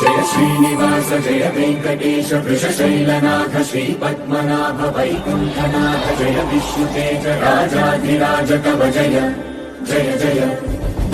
జయ శ్రీనివాస జయ వెంకటేశ వృషశైలనాథ శ్రీ పద్మనాభ వైకుంఠనాథ జయ విష్ణుతేజ రాజాధిరాజ కవ జయ జయ జయ.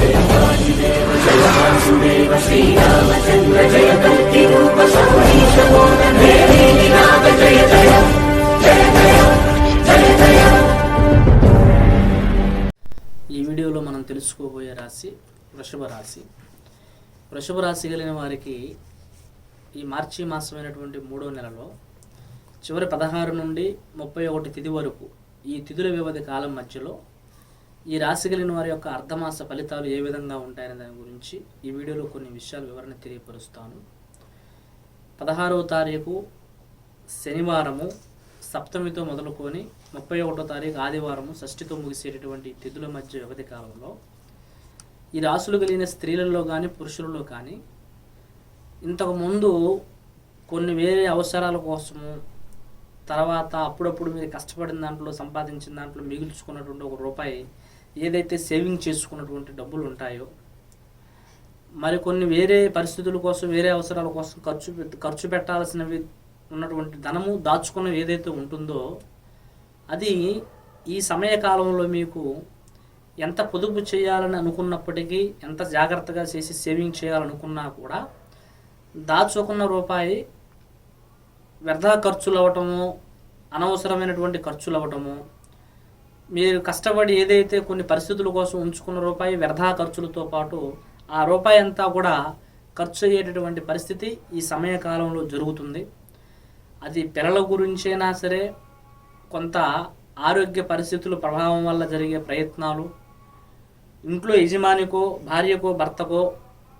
దేవాదిదేవ జయ వాసుదేవ శ్రీరామచంద్ర జయ కల్కి రూప సౌరీశ నాథ జయ జయ జయ జయ జయ జయ. ఈ వీడియోలో మనం తెలుసుకోబోయే రాశి వృషభ రాశి. వృషభ రాశి కలిగిన వారికి ఈ మార్చి మాసమైనటువంటి మూడో నెలలో చివరి పదహారు నుండి ముప్పై ఒకటి తిథి వరకు ఈ తిథుల వ్యవధి కాలం మధ్యలో ఈ రాశి కలిగిన వారి యొక్క అర్ధమాస ఫలితాలు ఏ విధంగా ఉంటాయనే దాని గురించి ఈ వీడియోలో కొన్ని విషయాలు వివరణ తెలియపరుస్తాను. పదహారవ తారీఖు శనివారము సప్తమితో మొదలుకొని ముప్పై ఒకటో తారీఖు ఆదివారము షష్ఠితో ముగిసేటటువంటి తిథుల మధ్య వ్యవధి కాలంలో ఈ రాసులు కలిగిన స్త్రీలలో కానీ పురుషులలో కానీ ఇంతకుముందు కొన్ని వేరే అవసరాల కోసము తర్వాత అప్పుడప్పుడు మీరు కష్టపడిన దాంట్లో సంపాదించిన దాంట్లో మిగుల్చుకున్నటువంటి ఒక రూపాయి ఏదైతే సేవింగ్ చేసుకున్నటువంటి డబ్బులు ఉంటాయో మరి కొన్ని వేరే పరిస్థితుల కోసం వేరే అవసరాల కోసం ఖర్చు ఖర్చు పెట్టాల్సినవి ఉన్నటువంటి ధనము దాచుకున్నది ఏదైతే ఉంటుందో అది ఈ సమయ కాలంలో మీకు ఎంత పొదుపు చేయాలని అనుకున్నప్పటికీ ఎంత జాగ్రత్తగా చేసి సేవింగ్ చేయాలనుకున్నా కూడా దాచుకున్న రూపాయి వ్యర్థ ఖర్చులు అవ్వటము అనవసరమైనటువంటి ఖర్చులు అవ్వటము మీరు కష్టపడి ఏదైతే కొన్ని పరిస్థితుల కోసం ఉంచుకున్న రూపాయి వ్యర్థ ఖర్చులతో పాటు ఆ రూపాయి అంతా కూడా ఖర్చు అయ్యేటటువంటి పరిస్థితి ఈ సమయకాలంలో జరుగుతుంది. అది పిల్లల గురించైనా సరే కొంత ఆరోగ్య పరిస్థితుల ప్రభావం వల్ల జరిగే ప్రయత్నాలు ఇంట్లో యజమానికో భార్యకో భర్తకో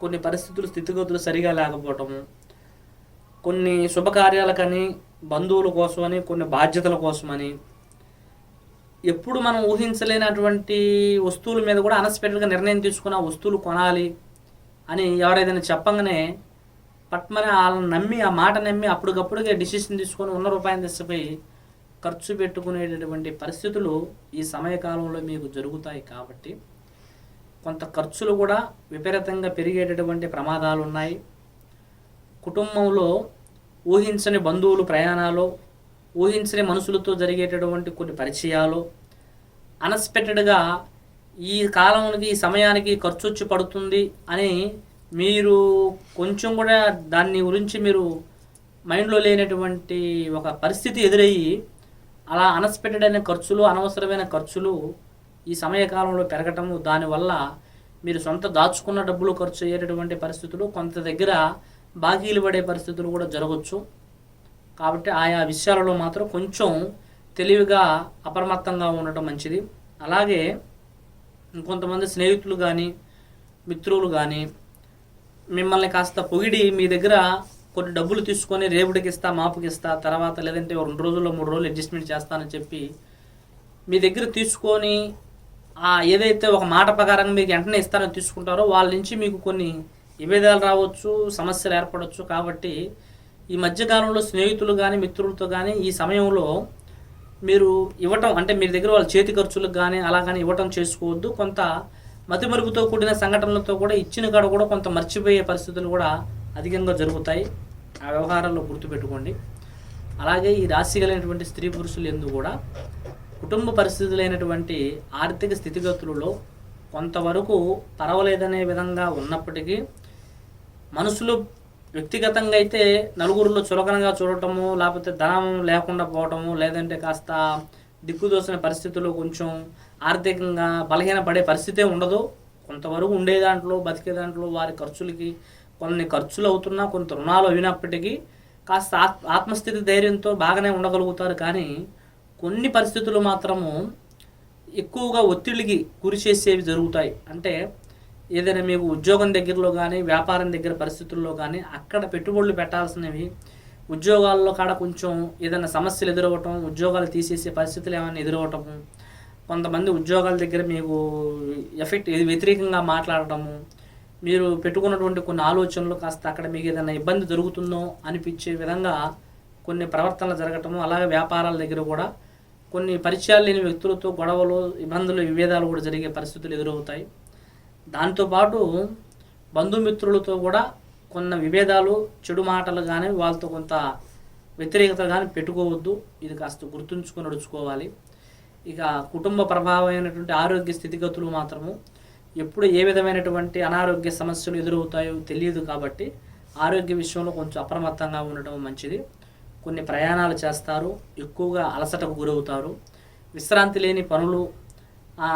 కొన్ని పరిస్థితులు స్థితిగతులు సరిగా లేకపోవటము కొన్ని శుభకార్యాలకని బంధువుల కోసమని కొన్ని బాధ్యతల కోసమని ఎప్పుడు మనం ఊహించలేనటువంటి వస్తువుల మీద కూడా అన్ఎక్స్పెక్టెడ్గా నిర్ణయం తీసుకున్న వస్తువులు కొనాలి అని ఎవరైనా చెప్పంగానే పట్మని వాళ్ళని నమ్మి ఆ మాట నమ్మి అప్పటికప్పుడుగా డిసిషన్ తీసుకొని ఉన్న రూపాయలు తెచ్చిపోయి ఖర్చు పెట్టుకునేటటువంటి పరిస్థితులు ఈ సమయకాలంలో మీకు జరుగుతాయి కాబట్టి కొంత ఖర్చులు కూడా విపరీతంగా పెరిగేటటువంటి ప్రమాదాలు ఉన్నాయి కుటుంబంలో ఊహించని బంధువులు ప్రయాణాలు ఊహించని మనుషులతో జరిగేటటువంటి కొన్ని పరిచయాలు అన్ఎక్స్పెక్టెడ్గా ఈ కాలానికి ఈ సమయానికి ఖర్చు వచ్చి పడుతుంది అని మీరు కొంచెం కూడా దాన్ని గురించి మీరు మైండ్లో లేనటువంటి ఒక పరిస్థితి ఎదురయ్యి అలా అన్ఎక్స్పెక్టెడ్ అయిన ఖర్చులు అనవసరమైన ఖర్చులు ఈ సమయకాలంలో పెరగటము దానివల్ల మీరు సొంత దాచుకున్న డబ్బులు ఖర్చు అయ్యేటటువంటి పరిస్థితులు కొంత దగ్గర బాకీలు పడే పరిస్థితులు కూడా జరగవచ్చు కాబట్టి ఆయా విషయాలలో మాత్రం కొంచెం తెలివిగా అప్రమత్తంగా ఉండటం మంచిది. అలాగే ఇంకొంతమంది స్నేహితులు కానీ మిత్రులు కానీ మిమ్మల్ని కాస్త పొగిడి మీ దగ్గర కొన్ని డబ్బులు తీసుకొని రేపుడికి ఇస్తా మాపుకి ఇస్తా తర్వాత లేదంటే రెండు రోజుల్లో మూడు రోజులు అడ్జస్ట్మెంట్ చేస్తానని చెప్పి మీ దగ్గర తీసుకొని ఏదైతే ఒక మాట ప్రకారంగా మీకు వెంటనే ఇస్తారని తీసుకుంటారో వాళ్ళ నుంచి మీకు కొన్ని విభేదాలు రావచ్చు సమస్యలు ఏర్పడవచ్చు. కాబట్టి ఈ మధ్యకాలంలో స్నేహితులు కానీ మిత్రులతో కానీ ఈ సమయంలో మీరు ఇవ్వటం అంటే మీ దగ్గర వాళ్ళ చేతి ఖర్చులకు కానీ అలా కానీ ఇవ్వటం చేసుకోవద్దు. కొంత మతిమరుపుతో కూడిన సంఘటనలతో కూడా ఇచ్చిన కాడ కూడా కొంత మర్చిపోయే పరిస్థితులు కూడా అధికంగా జరుగుతాయి. ఆ వ్యవహారాల్లో గుర్తుపెట్టుకోండి. అలాగే ఈ రాశి కలిగినటువంటి స్త్రీ పురుషులు ఎందు కూడా కుటుంబ పరిస్థితులైనటువంటి ఆర్థిక స్థితిగతులలో కొంతవరకు పర్వాలేదనే విధంగా ఉన్నప్పటికీ మనుషులు వ్యక్తిగతంగా అయితే నలుగురిలో చులకనగా చూడటము లేకపోతే ధనం లేకుండా పోవటము లేదంటే కాస్త దిక్కుదోసిన పరిస్థితుల్లో కొంచెం ఆర్థికంగా బలహీనపడే పరిస్థితే ఉండదు. కొంతవరకు ఉండే దాంట్లో బతికే దాంట్లో వారి ఖర్చులకి కొన్ని ఖర్చులు అవుతున్నా కొంత రుణాలు అయినప్పటికీ కాస్త ఆత్ ఆత్మస్థితి ధైర్యంతో బాగానే ఉండగలుగుతారు. కానీ కొన్ని పరిస్థితులు మాత్రము ఎక్కువగా ఒత్తిడికి గురి చేసేవి జరుగుతాయి. అంటే ఏదైనా మీకు ఉద్యోగం దగ్గరలో కానీ వ్యాపారం దగ్గర పరిస్థితుల్లో కానీ అక్కడ పెట్టుబడులు పెట్టాల్సినవి ఉద్యోగాల్లో కాడ కొంచెం ఏదైనా సమస్యలు ఎదురవ్వటం ఉద్యోగాలు తీసేసే పరిస్థితులు ఏమైనా ఎదురవ్వటము కొంతమంది ఉద్యోగాల దగ్గర మీకు ఎఫెక్ట్ వ్యతిరేకంగా మాట్లాడటము మీరు పెట్టుకున్నటువంటి కొన్ని ఆలోచనలు కాస్త అక్కడ మీకు ఏదైనా ఇబ్బంది జరుగుతుందో అనిపించే విధంగా కొన్ని ప్రవర్తనలు జరగటము అలాగే వ్యాపారాల దగ్గర కూడా కొన్ని పరిచయాలు లేని వ్యక్తులతో గొడవలు ఇబ్బందులు విభేదాలు కూడా జరిగే పరిస్థితులు ఎదురవుతాయి. దాంతోపాటు బంధుమిత్రులతో కూడా కొన్న విభేదాలు చెడు మాటలు కానీ వాళ్ళతో కొంత వ్యతిరేకత కానీ పెట్టుకోవద్దు. ఇది కాస్త గుర్తుంచుకొని నడుచుకోవాలి. ఇక కుటుంబ ప్రభావమైనటువంటి ఆరోగ్య స్థితిగతులు మాత్రము ఎప్పుడు ఏ విధమైనటువంటి అనారోగ్య సమస్యలు ఎదురవుతాయో తెలియదు కాబట్టి ఆరోగ్య విషయంలో కొంచెం అప్రమత్తంగా ఉండటం మంచిది. కొన్ని ప్రయాణాలు చేస్తారు ఎక్కువగా అలసటకు గురవుతారు. విశ్రాంతి లేని పనులు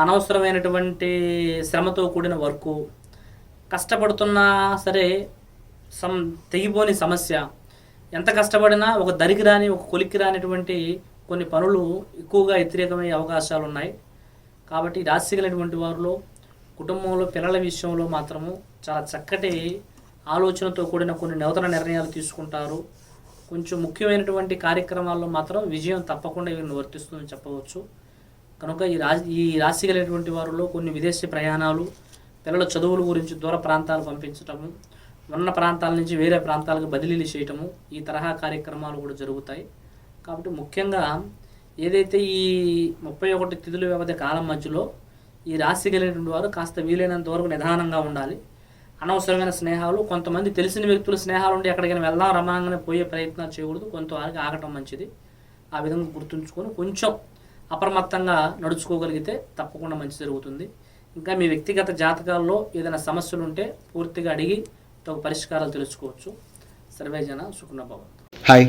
అనవసరమైనటువంటి శ్రమతో కూడిన వర్కు కష్టపడుతున్నా సరే సమ్ తెగిపోని సమస్య ఎంత కష్టపడినా ఒక దరికి రాని ఒక కొలిక్కి రానిటువంటి కొన్ని పనులు ఎక్కువగా వ్యతిరేకమయ్యే అవకాశాలు ఉన్నాయి కాబట్టి ఈ రాశి కలిగినటువంటి వారిలో కుటుంబంలో పిల్లల విషయంలో మాత్రము చాలా చక్కటి ఆలోచనతో కూడిన కొన్ని నూతన నిర్ణయాలు తీసుకుంటారు. కొంచెం ముఖ్యమైనటువంటి కార్యక్రమాల్లో మాత్రం విజయం తప్పకుండా వీరిని వర్తిస్తుందని చెప్పవచ్చు. కనుక ఈ రాశి ఈ రాశి కలిగినటువంటి వారిలో కొన్ని విదేశీ ప్రయాణాలు పిల్లల చదువుల గురించి దూర ప్రాంతాలు పంపించటము ఉన్న ప్రాంతాల నుంచి వేరే ప్రాంతాలకు బదిలీలు చేయటము ఈ తరహా కార్యక్రమాలు కూడా జరుగుతాయి. కాబట్టి ముఖ్యంగా ఏదైతే ఈ ముప్పై ఒకటి తిథుల వ్యవధి కాలం మధ్యలో ఈ రాశి కలిగినటువంటి వారు కాస్త వీలైనంత వరకు నిదానంగా ఉండాలి. అనవసరమైన స్నేహాలు కొంతమంది తెలిసిన వ్యక్తుల స్నేహాలు ఉండి ఎక్కడికైనా వెళ్దాం రమానంగానే పోయే ప్రయత్నాలు చేయకూడదు. కొంతవరకు ఆగటం మంచిది. ఆ విధంగా గుర్తుంచుకొని కొంచెం అప్రమత్తంగా నడుచుకోగలిగితే తప్పకుండా మంచి జరుగుతుంది. ఇంకా మీ వ్యక్తిగత జాతకాల్లో ఏదైనా సమస్యలు ఉంటే పూర్తిగా అడిగి తగు పరిష్కారాలు తెలుసుకోవచ్చు. సర్వేజన సుఖనభవంతు హాయ్.